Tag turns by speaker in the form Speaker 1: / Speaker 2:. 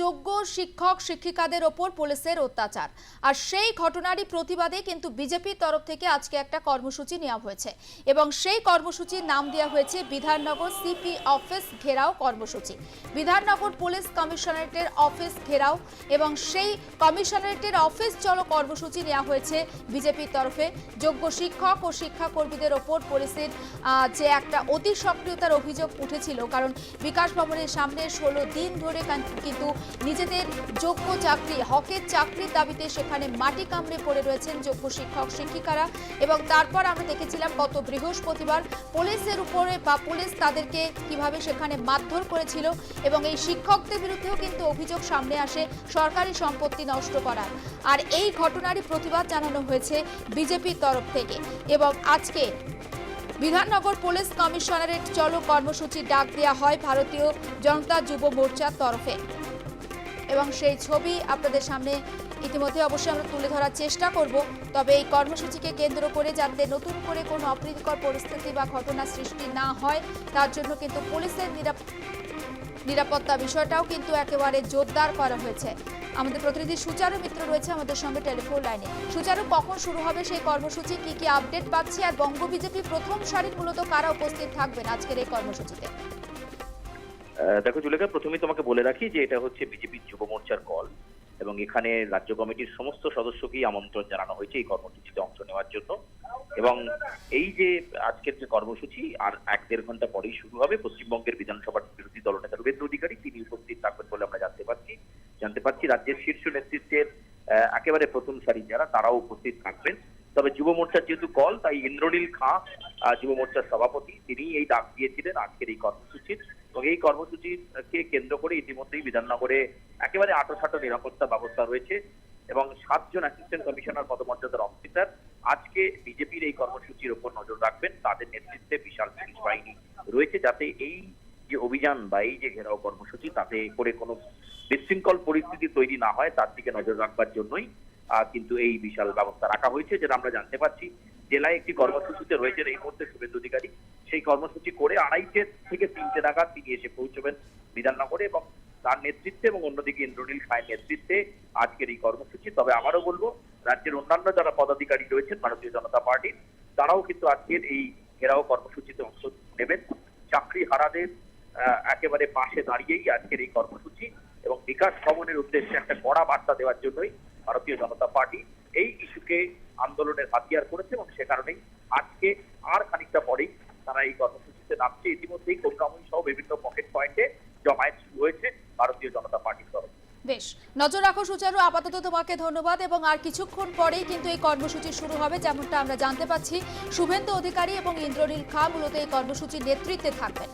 Speaker 1: যোগ্য শিক্ষক, শিক্ষিকাদের ওপর পুলিশের অত্যাচার। আর সেই ঘটনারই প্রতিবাদে কিন্তু বিজেপির তরফ থেকে আজকে একটা কর্মসূচি নেওয়া হয়েছে এবং সেই কর্মসূচির নাম দেওয়া হয়েছে বিধাননগর সিপি অফিস ঘেরাও কর্মসূচি। বিধাননগর পুলিশ কমিশনারেটের অফিস ঘেরাও এবং সেই কমিশনারেটের অফিস চলো কর্মসূচি নেওয়া হয়েছে বিজেপির তরফে। যোগ্য শিক্ষক ও শিক্ষাকর্মীদের ওপর পুলিশের যে একটা অতি সক্রিয়তার অভিযোগ উঠেছিল, কারণ বিকাশ ভবনের সামনে ষোলো দিন ধরে কিন্তু নিজেদের যোগ্য চাকরি, হকের চাকরির দাবিতে সেখানে মাটি কামড়ে পড়ে রয়েছেন যোগ্য শিক্ষক, শিক্ষিকারা এবং তারপর আমরা দেখেছিলাম গত বৃহস্পতিবার পুলিশের উপরে বা পুলিশ তাদেরকে কীভাবে সেখানে মারধর করেছিল এবং এই শিক্ষকদের বিরুদ্ধেও কিন্তু অভিযোগ সামনে আসে সরকারি সম্পত্তি নষ্ট করার। আর এই ঘটনারই প্রতিবাদ জানানো হয়েছে বিজেপির তরফ থেকে। এবং আজকে বিধাননগর পুলিশ কমিশনারেট চলো কর্মসূচির ডাক দেওয়া হয় ভারতীয় জনতা যুব মোর্চার তরফে। এবং সেই ছবি আপনাদের সামনে ইতিমধ্যে অবশ্যই আমরা তুলে ধরার চেষ্টা করব। তবে এই কর্মসূচিকে কেন্দ্র করে যাতে নতুন করে কোনো অপ্রীতিকর পরিস্থিতি বা ঘটনা সৃষ্টি না হয়, তার জন্য কিন্তু পুলিশের নিরাপ- নিরাপত্তা বিষয়টাও কিন্তু একেবারে জোরদার করা হয়েছে। আমাদের প্রতিনিধি সুচারু মিত্র রয়েছে আমাদের সঙ্গে টেলিফোন লাইনে। সুচারু, কখন শুরু হবে সেই কর্মসূচি? কি কি আপডেট পাচ্ছি? আর বঙ্গ বিজেপি প্রথম সারির মূলত কারা উপস্থিত থাকবেন আজকের এই কর্মসূচিতে?
Speaker 2: দেখো জুলেখা, প্রথমেই তোমাকে বলে রাখি যে এটা হচ্ছে বিজেপির যুব মোর্চার কল এবং এখানে রাজ্য কমিটির সমস্ত সদস্যকেই আমন্ত্রণ জানানো হয়েছে এই কর্মসূচিতে অংশ নেওয়ার জন্য। এবং এই যে আজকের যে কর্মসূচি, আর এক দেড় ঘণ্টা পরেই শুরু হবে, পশ্চিমবঙ্গের বিধানসভার বিরোধী দলনেতা রবীন্দ্র অধিকারী, তিনি উপস্থিত থাকবেন বলে আমরা জানতে পারছি। জানতে পারছি রাজ্যের শীর্ষ নেতৃত্বের একেবারে প্রথম সারি যারা, তারাও উপস্থিত থাকবেন। তবে যুব মোর্চার যেহেতু কল, তাই ইন্দ্রনীল খাঁ যুব মোর্চার সভাপতি তিনি এই ডাক দিয়েছিলেন আজকের এই কর্মসূচির। এবং এই কর্মসূচিকে কেন্দ্র করে ইতিমধ্যেই বিধাননগরে একেবারে আটোসাটো নিরাপত্তা ব্যবস্থা রয়েছে এবং সাতজন অ্যাসিস্ট্যান্ট কমিশনার পদমর্যাদার অফিসার আজকে বিজেপির এই কর্মসূচির উপর নজর রাখবেন। তাদের নেতৃত্বে বিশাল পুলিশ বাহিনী রয়েছে যাতে এই যে অভিযান বা এই যে ঘেরাও কর্মসূচি, তাতে করে কোনো বিশৃঙ্খল পরিস্থিতি তৈরি না হয়, তার দিকে নজর রাখবার জন্যই কিন্তু এই বিশাল ব্যবস্থা রাখা হয়েছে, যেটা আমরা জানতে পারছি। জেলায় একটি কর্মসূচিতে রয়েছেন এই মুহূর্তে শুভেন্দু অধিকারী। সেই কর্মসূচি করে আড়াইটে থেকে তিনটে নাগাদ তিনি এসে পৌঁছবেন বিধাননগরে এবং তার নেতৃত্বে এবং অন্যদিকে ইন্দ্রনীল খায়ের নেতৃত্বে আজকের এই কর্মসূচি। তবে আবারও বলব, রাজ্যের অন্যান্য যারা পদাধিকারী রয়েছেন, ভারতীয় জনতা পার্টির তারাও কিন্তু আজকের এই ঘেরাও কর্মসূচিতে অংশ নেবেন। চাকরি হারাদের একেবারে পাশে দাঁড়িয়েই আজকের এই কর্মসূচি এবং বিকাশ ভবনের উদ্দেশ্যে একটা কড়া বার্তা দেওয়ার জন্যই ভারতীয় জনতা পার্টি এই ইস্যুকে আন্দোলনের হাতিয়ার করেছে এবং সে কারণেই আজকে আর খানিকটা পরেই তারা এই কর্মসূচিতে নামছে। ইতিমধ্যেই করুণাময়ী সহ বিভিন্ন পকেট পয়েন্টে জমায়েত শুরু হয়েছে ভারতীয় জনতা পার্টির তরফে
Speaker 1: বেশ, নজর রাখো সুচারু, আপাতত তোমাকে ধন্যবাদ এবং আর কিছুক্ষণ পরেই কিন্তু এই কর্মসূচি শুরু হবে, যেমনটা আমরা জানতে পাচ্ছি। শুভেন্দু অধিকারী এবং ইন্দ্রনীল খা মূলত এই কর্মসূচির নেতৃত্বে থাকবেন।